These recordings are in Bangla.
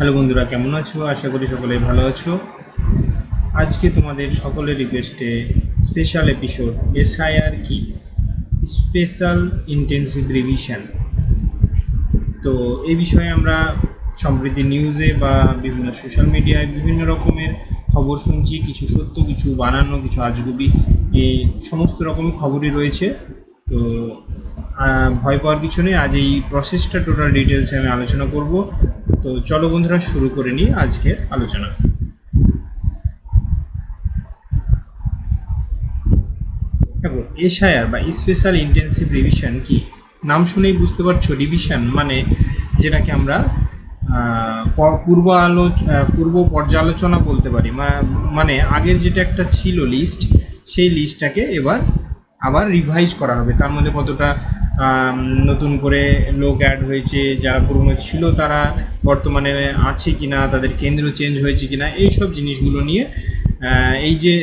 হ্যালো বন্ধুরা, কেমন আছো? আশা করি সকলে ভালো আছো। আজকে তোমাদের সকলের রিকোয়েস্টে স্পেশাল এপিসোড এসআইআর কি? স্পেশাল ইন্টেন্সিভ রিভিশন তো এই বিষয়ে আমরা সম্প্রতি নিউজে বা বিভিন্ন সোশ্যাল মিডিয়ায় বিভিন্ন রকমের খবর শুনছি, কিছু সত্য, কিছু বানানো, কিছু আজগুবি, এই সমস্ত রকমের খবরই রয়েছে। তো ভয় পাওয়ার কিছু নেই। আজ এই প্রসেসটা টোটাল ডিটেলসে আমি আলোচনা করব। তো চলো বন্ধুরা, শুরু করে নিই আজকের আলোচনা। দেখো এসআইআর বা স্পেশাল ইন্টেন্সিভ রিভিশন কি? নাম শুনেই বুঝতে পারছ রিভিশন মানে যেটাকে আমরা পূর্ব আলো পূর্ব পর্যালোচনা বলতে পারি। মানে আগের যেটা একটা ছিল লিস্ট সেই লিস্টটাকে এবার আবার রিভাইজ করা হবে। তার মধ্যে কতটা নতুন করে লোক অ্যাড হয়েছে যারা পুরনো ছিল তারা বর্তমানে আছে কি না তাদের কেন্দ্র চেঞ্জ হয়েছে কিনা এই সব জিনিসগুলো নিয়ে এই যে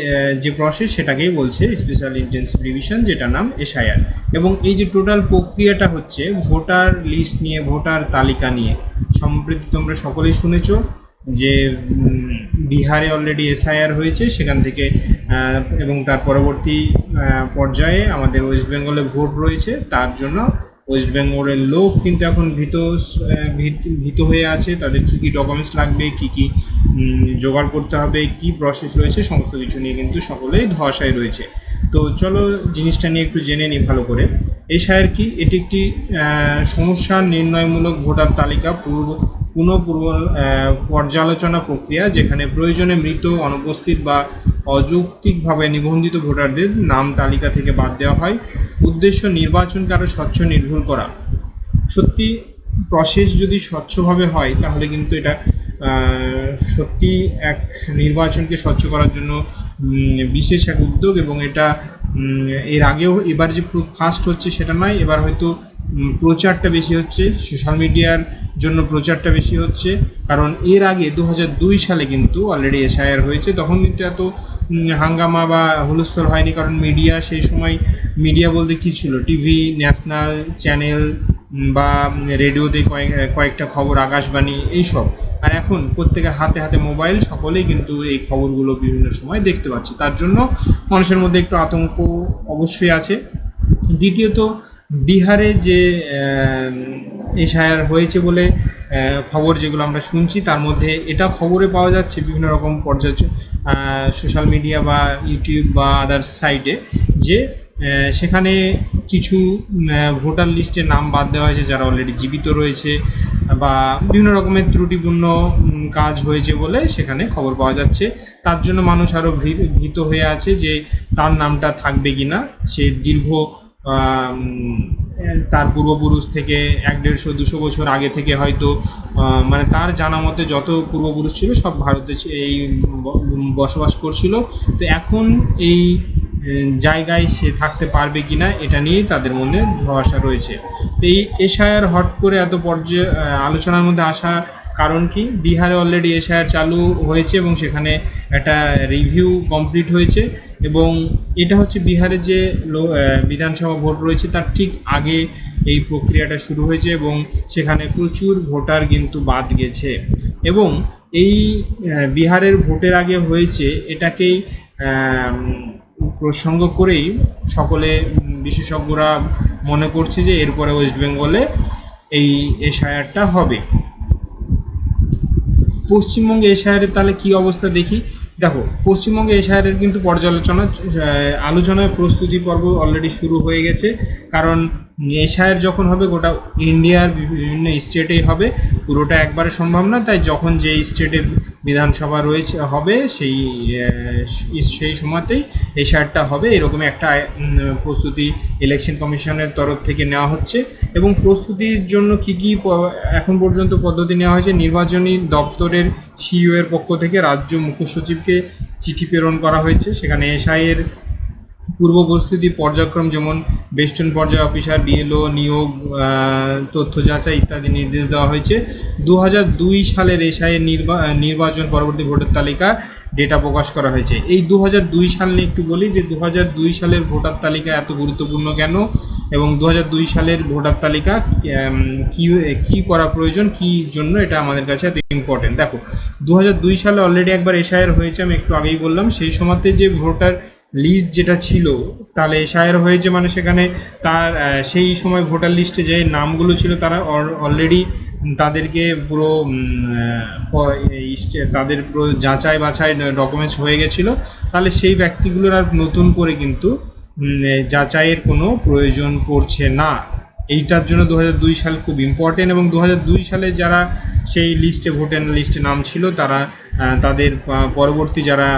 যে প্রসেস সেটাকেই বলছে স্পেশাল ইন্টেন্সিভ রিভিশন যেটা নাম এসআইআর এবং এই যে টোটাল প্রক্রিয়াটা হচ্ছে ভোটার লিস্ট নিয়ে ভোটার তালিকা নিয়ে, সম্প্রতি তোমরা সকলেই শুনেছ যে বিহারে অলরেডি এসআইআর হয়েছে, সেখান থেকে এবং তার পরবর্তী পর্যায়ে আমাদের ওয়েস্ট বেঙ্গলে ভোট রয়েছে, তার জন্য ওয়েস্ট বেঙ্গলের লোক কিন্তু এখন ভীত ভীত- হয়ে আছে, তাদের কী কী ডকুমেন্টস লাগবে, কী কী জোগাড় করতে হবে, কী প্রসেস রয়েছে, সমস্ত কিছু নিয়ে কিন্তু সকলেই ধসায় রয়েছে। তো চলো জিনিসটা নিয়ে একটু জেনে নিই ভালো করে। এই সায়ের কি? এটি একটি সমস্যা নির্ণয়মূলক ভোটার তালিকা, পূর্ব পুনঃপূর্ব পর্যালোচনা প্রক্রিয়া যেখানে প্রয়োজনে মৃত, অনুপস্থিত বা অযৌক্তিকভাবে নিবন্ধিত ভোটারদের নাম তালিকা থেকে বাদ দেওয়া হয়। উদ্দেশ্য নির্বাচনকে আরও স্বচ্ছ, নির্ভুল করা। সত্যি, প্রসেস যদি স্বচ্ছভাবে হয়, তাহলে কিন্তু এটা সত্যি এক নির্বাচনকে স্বচ্ছ করার জন্য বিশেষ এক উদ্যোগ এবং এটা এর আগেও এবার যে ফার্স্ট হচ্ছে সেটা নয়, এবার হয়তো প্রচারটা বেশি হচ্ছে সোশ্যাল মিডিয়ার জন্য প্রচারটা বেশি হচ্ছে, কারণ এর আগে দু দুই সালে কিন্তু অলরেডি এসআইআর হয়েছে, তখন কিন্তু এত হাঙ্গামা বা হুলস্থল হয়নি, কারণ মিডিয়া সেই সময় মিডিয়া বলতে কী ছিল? টিভি ন্যাশনাল চ্যানেল বা রেডিওতে কয়েক, কয়েকটা খবর, আকাশবাণী, এইসব। আর এখন প্রত্যেকের হাতে হাতে মোবাইল, সকলেই কিন্তু এই খবরগুলো বিভিন্ন সময় দেখতে পাচ্ছে। তার জন্য মানুষের মধ্যে একটু আতঙ্ক অবশ্যই আছে। দ্বিতীয়ত, বিহারে যে এশায়ার হয়েছে বলে খবর যেগুলো আমরা শুনছি, তার মধ্যে এটা খবরে পাওয়া যাচ্ছে বিভিন্ন রকম পর্যায় সোশ্যাল মিডিয়া বা ইউটিউব বা আদার্স সাইটে যে সেখানে কিছু ভোটার লিস্টের নাম বাদ দেওয়া হয়েছে যারা অলরেডি জীবিত রয়েছে বা বিভিন্ন রকমের ত্রুটিপূর্ণ কাজ হয়েছে বলে সেখানে খবর পাওয়া যাচ্ছে। তার জন্য মানুষ আরও ভীত হয়ে আছে যে তার নামটা থাকবে কিনা। সে দীর্ঘ তার পূর্বপুরুষ থেকে এক দেড়শো, দুশো বছর আগে থেকে হয়তো মানে তার জানা মতে যত পূর্বপুরুষ ছিল সব ভারতে, এই বসবাস করছিল। তো এখন এই জায়গায় সে থাকতে পারবে কিনা এটা নিয়েই তাদের মধ্যে ধোয়াশা রয়েছে। এই এশায়ার হট করে এত পর্যায়ে আলোচনার মধ্যে আসা কারণ কি? বিহারে অলরেডি এশায়ার চালু হয়েছে এবং সেখানে একটা রিভিউ কমপ্লিট হয়েছে এবং এটা হচ্ছে বিহারের যে বিধানসভা ভোট রয়েছে তার ঠিক আগে এই প্রক্রিয়াটা শুরু হয়েছে এবং সেখানে প্রচুর ভোটার কিন্তু বাদ গেছে এবং এই বিহারের ভোটের আগে হয়েছে এটাকেই প্রসঙ্গ করেই সকলে বিশেষজ্ঞরা মনে করছে যে এরপরে ওয়েস্ট বেঙ্গলে এই এশায়ারটা হবে। পশ্চিমবঙ্গে এ শহরের তাহলে কি অবস্থা দেখি? দেখো, পশ্চিমবঙ্গে এ শহরের কিন্তু পর্যালোচনা আলোচনায় প্রস্তুতি পর্ব অলরেডি শুরু হয়ে গেছে। কারণ এ শহর যখন হবে, গোটা ইন্ডিয়ার বিভিন্ন স্টেটেই হবে। পুরোটা একবারে সম্ভব না তাই যখন যে স্টেটের বিধানসভা রয়েছে, হবে সেই সেই সময়তেই এই শার্টটা হবে। এরকম একটা প্রস্তুতি ইলেকশন কমিশনের তরফ থেকে নেওয়া হচ্ছে। এবং প্রস্তুতির জন্য কি কি এখন পর্যন্ত পদ্ধতি নেওয়া হয়েছে? নির্বাচনী দপ্তরের সিইও এর পক্ষ থেকে রাজ্য মুখ্য সচিবকে চিঠি প্রেরণ করা হয়েছে। সেখানে এসআই এর পূর্ব প্রস্তুতি পর্যায়ক্রম যেমন বেস্টন পর্যায় অফিসার বিএলও নিয়োগ তথ্য যাচাই ইত্যাদি নির্দেশ দেওয়া হয়েছে। দু দুই সালের এসআইয়ের নির্বাচন পরবর্তী ভোটার তালিকা ডেটা প্রকাশ করা হয়েছে। এই দু দুই সাল নিয়ে একটু বলি যে দু দুই সালের ভোটার তালিকা এত গুরুত্বপূর্ণ কেন? এবং দু দুই সালের ভোটার তালিকা কি কি করা প্রয়োজন? কি জন্য? এটা আমাদের কাছে এত ইম্পর্টেন্ট দেখো দু হাজার দুই সালে অলরেডি একবার এসআইআর হয়েছে, আমি একটু আগেই বললাম। সেই সময়তে যে ভোটার লিস্ট যেটা ছিল, তাহলে এশায়ার হয়েছে মানে সেখানে তার সেই সময় ভোটার লিস্টে যে নামগুলো ছিল, তারা অলরেডি তাদেরকে পুরো তাদের পুরো যাচাই বাছাই ডকুমেন্টস হয়ে গেছিল। তাহলে সেই ব্যক্তিগুলোর আর নতুন করে কিন্তু যাচাইয়ের কোনো প্রয়োজন পড়ছে না। এইটার জন্য দু হাজার দুই সাল খুব ইম্পর্টেন্ট এবং দু হাজার দুই সালে যারা সেই লিস্টে ভোটার লিস্টে নাম ছিল, তারা তাদের পরবর্তী যারা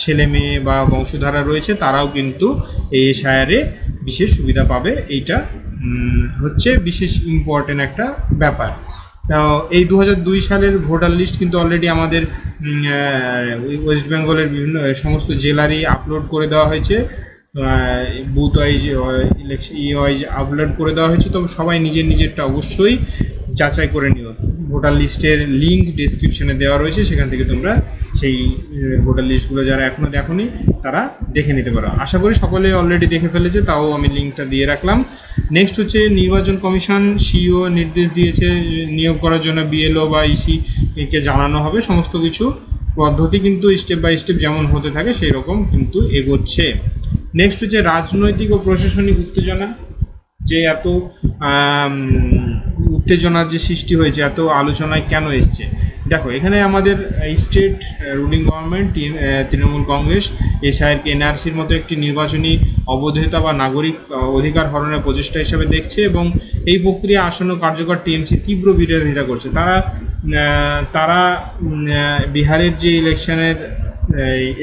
ছেলে মেয়ে বা বংশধারা রয়েছে, তারাও কিন্তু এই এসআইআরে বিশেষ সুবিধা পাবে। এইটা হচ্ছে বিশেষ ইম্পর্টেন্ট একটা ব্যাপার। এই দু হাজার দুই সালের ভোটার লিস্ট কিন্তু অলরেডি আমাদের ওয়েস্ট বেঙ্গলের বিভিন্ন, সমস্ত জেলারই আপলোড করে দেওয়া হয়েছে। বুথ ওয়াইজ ইলেকশন ই ওয়াইজ আপলোড করে দেওয়া হয়েছে। তবে সবাই নিজের নিজেরটা অবশ্যই যাচাই করে নিও। ভোটার লিস্টের লিঙ্ক ডিসক্রিপশনে দেওয়া রয়েছে, সেখান থেকে তোমরা সেই ভোটার লিস্টগুলো যারা এখনও দেখোনি, তারা দেখে নিতে পারো। আশা করি সকলে অলরেডি দেখে ফেলেছে, তাও আমি লিঙ্কটা দিয়ে রাখলাম। নেক্সট হচ্ছে নির্বাচন কমিশন সিও নির্দেশ দিয়েছে, নিয়োগ করার জন্য বিএলও বা ইসি কে জানানো হবে। সমস্ত কিছু পদ্ধতি কিন্তু স্টেপ বাই স্টেপ যেমন হতে থাকে সেই রকম কিন্তু এগোচ্ছে। নেক্সট হচ্ছে রাজনৈতিক ও প্রশাসনিক উত্তেজনা, যে এত উত্তেজনার যে সৃষ্টি হয়েছে, এত আলোচনায় কেন এসছে? দেখো, এখানে আমাদের state ruling government Trinamool Congress এসআইআরকে এনআরসির মতো একটি নির্বাচনী অবৈধতা বা নাগরিক অধিকার হরণের প্রচেষ্টা হিসেবে দেখছে এবং এই প্রক্রিয়া আসন্ন কার্যকর টিএমসি তীব্র বিরোধিতা করছে। তারা তারা বিহারের যে ইলেকশনের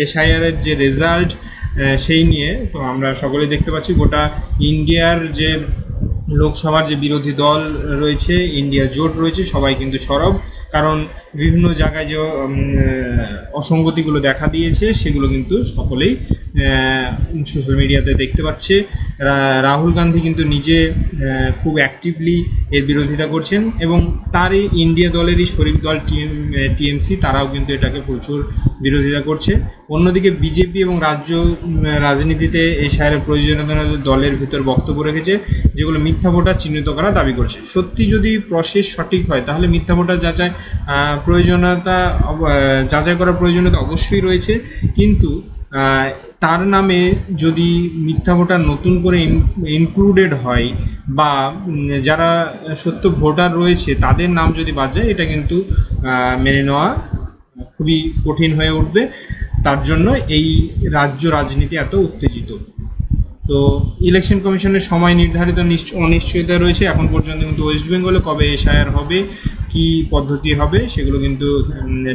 এসআইআরের যে রেজাল্ট সেই নিয়ে তো আমরা সকলে দেখতে পাচ্ছি গোটা ইন্ডিয়ার যে লোকসভার যে বিরোধী দল রয়েছে, ইন্ডিয়া জোট রয়েছে, সবাই কিন্তু সরব। কারণ বিভিন্ন জায়গায় যে অসঙ্গতিগুলো দেখা দিয়েছে, সেগুলো কিন্তু সকলেই সোশ্যাল মিডিয়াতে দেখতে পাচ্ছে। রাহুল গান্ধী কিন্তু নিজে খুব অ্যাক্টিভলি এর বিরোধিতা করছেন এবং তারই ইন্ডিয়া দলেরই শরিক দল টিএম টিএমসি তারাও কিন্তু এটাকে প্রচুর বিরোধিতা করছে। অন্যদিকে বিজেপি এবং রাজ্য রাজনীতিতে এই সারের প্রয়োজনীয়তা দলের ভিতর বক্তব্য রেখেছে, যেগুলো মিথ্যা ভোটার চিহ্নিত করা দাবি করছে। সত্যি যদি প্রসেস সঠিক হয়, তাহলে মিথ্যা ভোটার যাচাই প্রয়োজনীয়তা যাচাই করার প্রয়োজনীয়তা অবশ্যই রয়েছে। কিন্তু তার নামে যদি মিথ্যা ভোটার নতুন করে ইনক্লুডেড হয় বা যারা সত্য ভোটার রয়েছে, তাদের নাম যদি বাদ যায়, এটা কিন্তু মেনে নেওয়া খুবই কঠিন হয়ে উঠবে। তার জন্য এই রাজ্য রাজনীতি এত উত্তেজিত। তো ইলেকশন কমিশনের সময় নির্ধারিত নিশ্চ- অনিশ্চয়তা রয়েছে। এখন পর্যন্ত কিন্তু ওয়েস্ট বেঙ্গলে কবে এসআইআর হবে কি পদ্ধতি হবে সেগুলো কিন্তু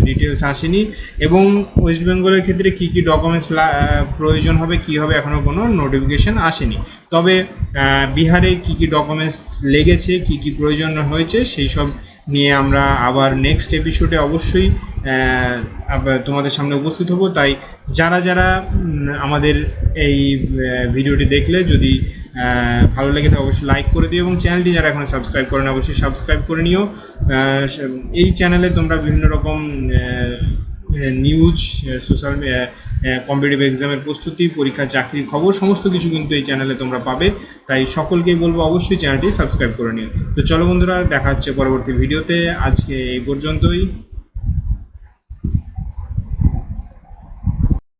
ডিটেলস আসেনি। এবং ওয়েস্ট বেঙ্গলের ক্ষেত্রে কি কি ডকুমেন্টস প্রয়োজন হবে, কি হবে এখনও কোনো নোটিফিকেশন আসেনি। তবে বিহারে কি কি ডকুমেন্টস লেগেছে, কি কি প্রয়োজন হয়েছে, সেই সব নিয়ে আমরা আবার নেক্সট এপিসোডে অবশ্যই তোমাদের সামনে উপস্থিত হব। তাই যারা যারা আমাদের এই ভিডিওটি দেখলে, যদি ভালো লেগে থাকে, অবশ্যই লাইক করে দিও এবং চ্যানেলটি যারা এখন সাবস্ক্রাইব করেন, অবশ্যই সাবস্ক্রাইব করে নিও। এই চ্যানেলে তোমরা বিভিন্ন রকম নিউজ সোশ্যাল কম্পিটিটিভ এক্সামের প্রস্তুতি পরীক্ষা চাকরির খবর, সমস্ত কিছু কিন্তু এই চ্যানেলে তোমরা পাবে। তাই সকলকেই বলব অবশ্যই চ্যানেলটি সাবস্ক্রাইব করে নিও। তো চলো বন্ধুরা, দেখা হচ্ছে পরবর্তী ভিডিওতে আজকে এই পর্যন্তই।